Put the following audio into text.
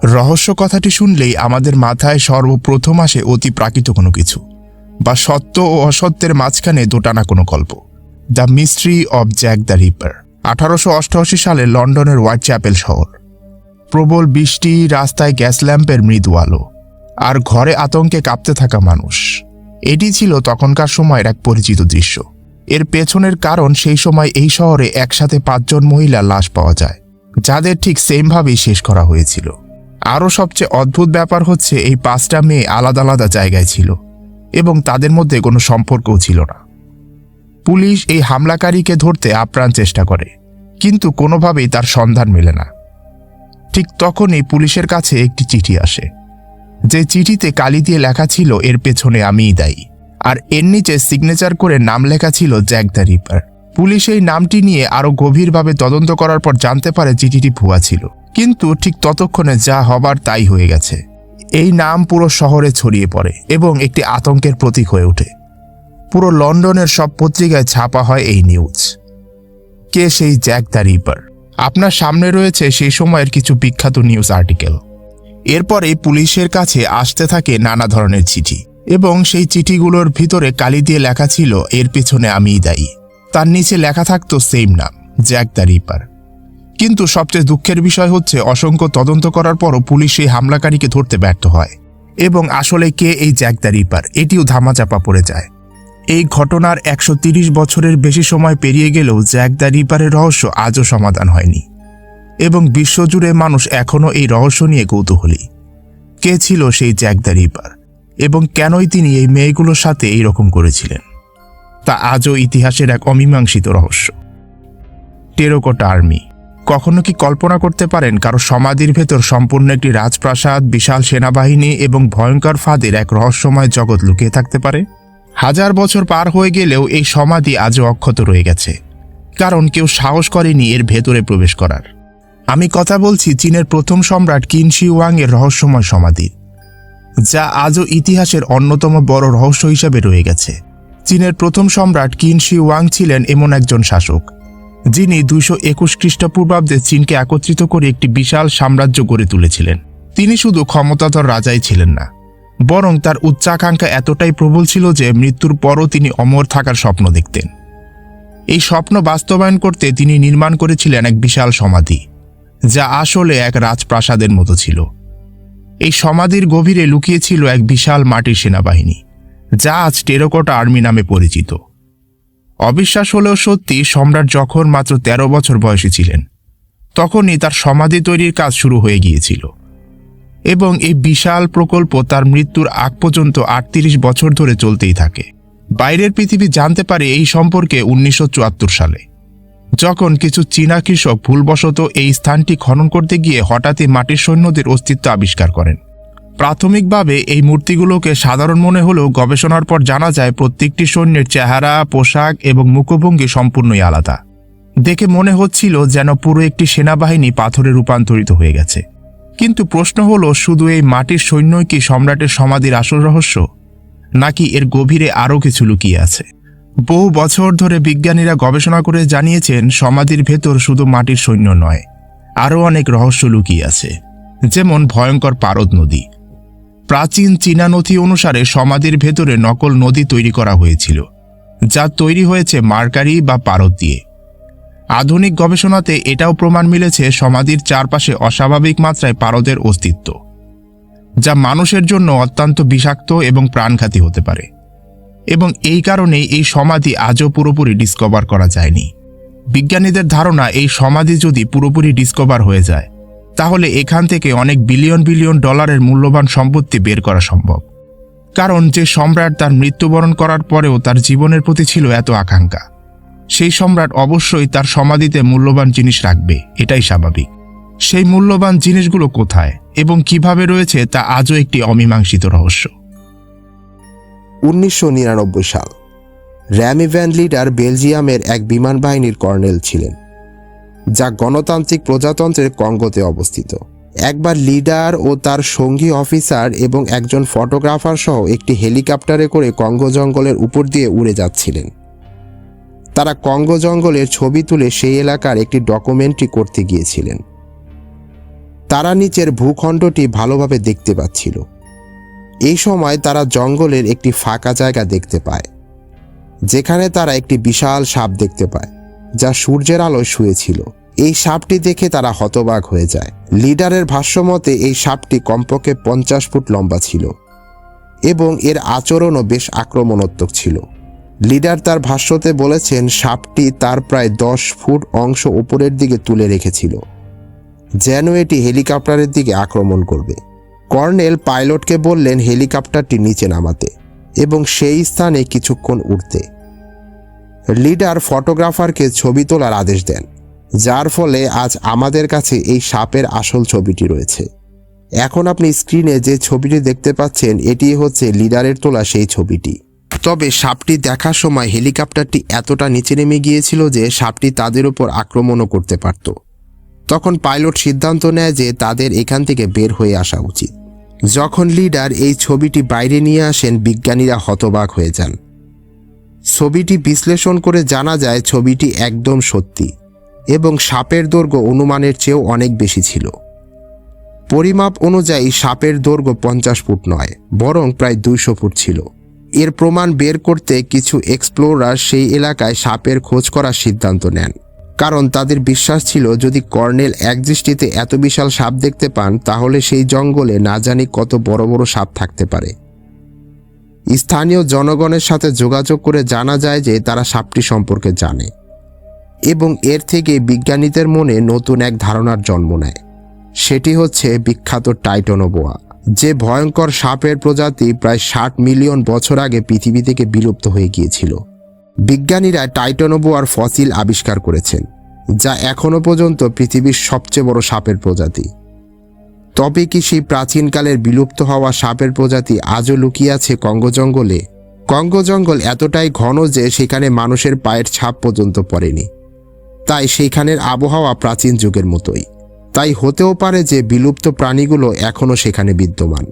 রহস্য কথাটি শুনলেই আমাদের মাথায় সর্বপ্রথম আসে অতি প্রাকৃত কোনো কিছু, বা সত্য ও অসত্যের মাঝখানে দোটানা কোনো গল্প। The mystery of Jack the Ripper, আঠারোশো অষ্টআশি সালে লন্ডনের হোয়াইট চ্যাপেল শহর। প্রবল বৃষ্টি, রাস্তায় গ্যাস ল্যাম্পের মৃদু আলো, আর ঘরে আতঙ্কে কাঁপতে থাকা মানুষ। এটি ছিল তখনকার সময়ের এক পরিচিত দৃশ্য। এর পেছনের কারণ সেই সময় এই শহরে একসাথে পাঁচজন মহিলা লাশ পাওয়া যায়, যাদের ঠিক সেমভাবেই শেষ করা হয়েছিল। আরও সবচেয়ে অদ্ভুত ব্যাপার হচ্ছে এই পাঁচটা মেয়ে আলাদা আলাদা জায়গায় ছিল এবং তাদের মধ্যে কোনো সম্পর্কও ছিল না। পুলিশ এই হামলাকারীকে ধরতে আপ্রাণ চেষ্টা করে, কিন্তু কোনোভাবেই তার সন্ধান মেলে না। ঠিক তখনই পুলিশের কাছে একটি চিঠি আসে। যে চিঠিতে কালি দিয়ে লেখা ছিল, এর পেছনে আমিই দায়ী। আর এর নিচে সিগনেচার করে নাম লেখা ছিল, জ্যাক দ্য রিপার। পুলিশ এই নামটি নিয়ে আরও গভীরভাবে তদন্ত করার পর জানতে পারে চিঠিটি ভুয়া ছিল। কিন্তু ঠিক ততক্ষণে যা হবার তাই হয়ে গেছে। এই নাম পুরো শহরে ছড়িয়ে পড়ে এবং একটি আতঙ্কের প্রতীক হয়ে ওঠে। পুরো লন্ডনের সব পত্রিকায় ছাপা হয় এই নিউজ। কে সেই জ্যাক দ্য রিপার? আপনার সামনে রয়েছে সেই সময়ের কিছু বিখ্যাত নিউজ আর্টিকেল। এরপরে পুলিশের কাছে আসতে থাকে নানা ধরনের চিঠি এবং সেই চিঠিগুলোর ভিতরে কালি দিয়ে লেখা ছিল, এর পেছনে আমিই দায়ী। তার নিচে লেখা থাকতো সেম নাম জ্যাক দ্য রিপার কিন্তু সবচেয়ে দুঃখের বিষয় হচ্ছে, অসংখ্য তদন্ত করার পরও পুলিশ এই হামলাকারীকে ধরতে ব্যর্থ হয়। এবং আসলে কে এই জ্যাক দ্য রিপার এটিও ধামাচাপা পড়ে যায়। এই ঘটনার একশো বছরের বেশি সময় পেরিয়ে গেলেও জ্যাক দ্য রিপারের রহস্য আজও সমাধান হয়নি। এবং বিশ্বজুড়ে মানুষ এখনও এই রহস্য নিয়ে কৌতূহলী। কে ছিল সেই জ্যাক দ্য রিপার এবং কেনই তিনি এই মেয়েগুলোর সাথে এই রকম করেছিলেন? তা আজও ইতিহাসের এক অমীমাংসিত রহস্য। Terracotta army. কখনো কি কল্পনা করতে পারেন কারও সমাধির ভেতর সম্পূর্ণ একটি রাজপ্রাসাদ, বিশাল সেনাবাহিনী এবং ভয়ঙ্কর ফাঁদের এক রহস্যময় জগৎ লুকিয়ে থাকতে পারে? হাজার বছর পার হয়ে গেলেও এই সমাধি আজও অক্ষত রয়ে গেছে। কারণ কেউ সাহস করেনি এর ভেতরে প্রবেশ করার। আমি কথা বলছি চীনের প্রথম সম্রাট কিনশি ওয়াং এর রহস্যময় সমাধি, যা আজও ইতিহাসের অন্যতম বড় রহস্য হিসেবে রয়ে গেছে। চীনের প্রথম সম্রাট কিনশি ওয়াং ছিলেন এমন একজন শাসক, যিনি দুইশো একুশ খ্রিস্টপূর্বাব্দে চীনকে একত্রিত করে একটি বিশাল সাম্রাজ্য গড়ে তুলেছিলেন। তিনি শুধু ক্ষমতাধর রাজাই ছিলেন না, বরং তার উচ্চাকাঙ্ক্ষা এতটাই প্রবল ছিল যে মৃত্যুর পরও তিনি অমর থাকার স্বপ্ন দেখতেন। এই স্বপ্ন বাস্তবায়ন করতে তিনি নির্মাণ করেছিলেন এক বিশাল সমাধি, যা আসলে এক রাজপ্রাসাদের মতো ছিল। এই সমাধির গভীরে লুকিয়েছিল এক বিশাল মাটির সেনাবাহিনী। যা আজ টেরোকোটা আর্মি নামে পরিচিত। অবিশ্বাস হলেও সত্যি সম্রাট যখন মাত্র ১৩ বছর বয়সী ছিলেন, তখনই তার সমাধি তৈরির কাজ শুরু হয়ে গিয়েছিল এবং এই বিশাল প্রকল্প তার মৃত্যুর আগ পর্যন্ত আটত্রিশ বছর ধরে চলতেই থাকে। বাইরের পৃথিবী জানতে পারে এই সম্পর্কে উনিশশো চুয়াত্তর সালে, যখন কিছু চীনা কৃষক ভুলবশত এই স্থানটি খনন করতে গিয়ে হঠাৎই মাটির সৈন্যদের অস্তিত্ব আবিষ্কার করেন। প্রাথমিকভাবে এই মূর্তিগুলোকে সাধারণ মনে হলেও গবেষণার পর জানা যায় প্রত্যেকটি সৈন্যের চেহারা, পোশাক এবং মুখভঙ্গি সম্পূর্ণই আলাদা। দেখে মনে হচ্ছিল যেন পুরো একটি সেনাবাহিনী পাথরে রূপান্তরিত হয়ে গেছে। কিন্তু প্রশ্ন হলো, শুধু এই মাটির সৈন্যই কি সম্রাটের সমাধির আসল রহস্য? নাকি এর গভীরে আরও কিছু লুকিয়ে আছে? বহু বছর ধরে বিজ্ঞানীরা গবেষণা করে জানিয়েছেন, সমাধির ভেতর শুধু মাটির সৈন্য নয়, আরও অনেক রহস্য লুকিয়ে আছে। যেমন ভয়ঙ্কর পারদ নদী। প্রাচীন চীনা নথি অনুসারে সমাধির ভেতরে নকল নদী তৈরি করা হয়েছিল, যা তৈরি হয়েছে মার্কারি বা পারদ দিয়ে। আধুনিক গবেষণাতে এটাও প্রমাণ মিলেছে সমাধির চারপাশে অস্বাভাবিক মাত্রায় পারদের অস্তিত্ব, যা মানুষের জন্য অত্যন্ত বিষাক্ত এবং প্রাণঘাতী হতে পারে। এবং এই কারণেই এই সমাধি আজও পুরোপুরি ডিসকভার করা যায়নি। বিজ্ঞানীদের ধারণা এই সমাধি যদি পুরোপুরি ডিসকভার হয়ে যায় তাহলে এখান থেকে অনেক বিলিয়ন বিলিয়ন ডলারের মূল্যবান সম্পত্তি বের করা সম্ভব। কারণ যে সম্রাট তার মৃত্যুবরণ করার পরেও তার জীবনের প্রতি ছিল এত আকাঙ্ক্ষা। সেই সম্রাট অবশ্যই তার সমাধিতে মূল্যবান জিনিস রাখবে, এটাই স্বাভাবিক। সেই মূল্যবান জিনিসগুলো কোথায় এবং কীভাবে রয়েছে তা আজও একটি অমীমাংসিত রহস্য। উনিশশো নিরানব্বই সাল, র্যামি ভ্যান লিডার বেলজিয়ামের এক বিমান বাহিনীর কর্নেল ছিলেন। যা গণতান্ত্রিক প্রজাতন্ত্রের কঙ্গোতে অবস্থিত। একবার লিডার ও তার সঙ্গী অফিসার এবং একজন ফটোগ্রাফার সহ একটি হেলিকপ্টারে করে কঙ্গো জঙ্গলের উপর দিয়ে উড়ে যাচ্ছিলেন। তারা কঙ্গো জঙ্গলের ছবি তুলে সেই এলাকার একটি ডকুমেন্টারি করতে গিয়েছিলেন। তারা নিচের ভূখণ্ডটি ভালোভাবে দেখতে পাচ্ছিল। এই সময় তারা জঙ্গলের একটি ফাঁকা জায়গা দেখতে পায়, যেখানে তারা একটি বিশাল সাপ দেখতে পায়। যা সূর্যের আলোয় শুয়েছিল। এই সাপটি দেখে তারা হতবাক হয়ে যায়। লিডারের ভাষ্যমতে এই সাপটি কমপক্ষে পঞ্চাশ ফুট লম্বা ছিল এবং এর আচরণও বেশ আক্রমণাত্মক ছিল। লিডার তার ভাষ্যতে বলেছেন, সাপটি তার প্রায় দশ ফুট অংশ উপরের দিকে তুলে রেখেছিল, যেন এটি হেলিকপ্টারের দিকে আক্রমণ করবে। কর্নেল পাইলটকে বললেন, হেলিকপ্টারটি নিচে নামাতে এবং সেই স্থানে কিছুক্ষণ উঠতে লিডার ফটোগ্রাফারকে ছবি তোলার আদেশ দেন, যার ফলে আজ আমাদের কাছে এই সাপের আসল ছবিটি রয়েছে। এখন আপনি স্ক্রিনে যে ছবিটি দেখতে পাচ্ছেন, এটি হচ্ছে লিডারের তোলা সেই ছবিটি। তবে সাপটি দেখার সময় হেলিকপ্টারটি এতটা নিচে নেমে গিয়েছিল যে সাপটি তাদের উপর আক্রমণও করতে পারত। তখন পাইলট সিদ্ধান্ত নেয় যে তাদের এখান থেকে বের হয়ে আসা উচিত। যখন লিডার এই ছবিটি বাইরে নিয়ে আসেন, বিজ্ঞানীরা হতবাক হয়ে যান। ছবিটি বিশ্লেষণ করে জানা যায় ছবিটি একদম সত্যি এবং সাপের দৈর্ঘ্য অনুমানের চেয়েও অনেক বেশি ছিল। পরিমাপ অনুযায়ী সাপের দৈর্ঘ্য পঞ্চাশ ফুট নয়, বরং প্রায় দুইশো ফুট ছিল। এর প্রমাণ বের করতে কিছু এক্সপ্লোরার সেই এলাকায় সাপের খোঁজ করার সিদ্ধান্ত নেন। কারণ তাদের বিশ্বাস ছিল, যদি কর্নেল একদৃষ্টিতে এত বিশাল সাপ দেখতে পান, তাহলে সেই জঙ্গলে না জানি কত বড় বড় সাপ থাকতে পারে। স্থানীয় জনগণের সাথে যোগাযোগ করে জানা যায় যে তারা সাপটি সম্পর্কে জানে এবং এর থেকে বিজ্ঞানীদের মনে নতুন এক ধারণার জন্ম নেয়। সেটি হচ্ছে বিখ্যাত টাইটনোবোয়া, যে ভয়ঙ্কর সাপের প্রজাতি প্রায় ষাট মিলিয়ন বছর আগে পৃথিবী থেকে বিলুপ্ত হয়ে গিয়েছিল। বিজ্ঞানীরা টাইটনোবোয়ার ফসিল আবিষ্কার করেছেন, যা এখনও পর্যন্ত পৃথিবীর সবচেয়ে বড় সাপের প্রজাতি। তবে কি সেই প্রাচীনকালের বিলুপ্ত হওয়া সাপের প্রজাতি আজও লুকিয়ে আছে কঙ্গ জঙ্গলে? কঙ্গ জঙ্গল এতটাই ঘন যে সেখানে মানুষের পায়ের ছাপ পর্যন্ত পড়েনি। তাই সেইখানের আবহাওয়া প্রাচীন যুগের মতোই। তাই হতেও পারে যে বিলুপ্ত প্রাণীগুলো এখনও সেখানে বিদ্যমান।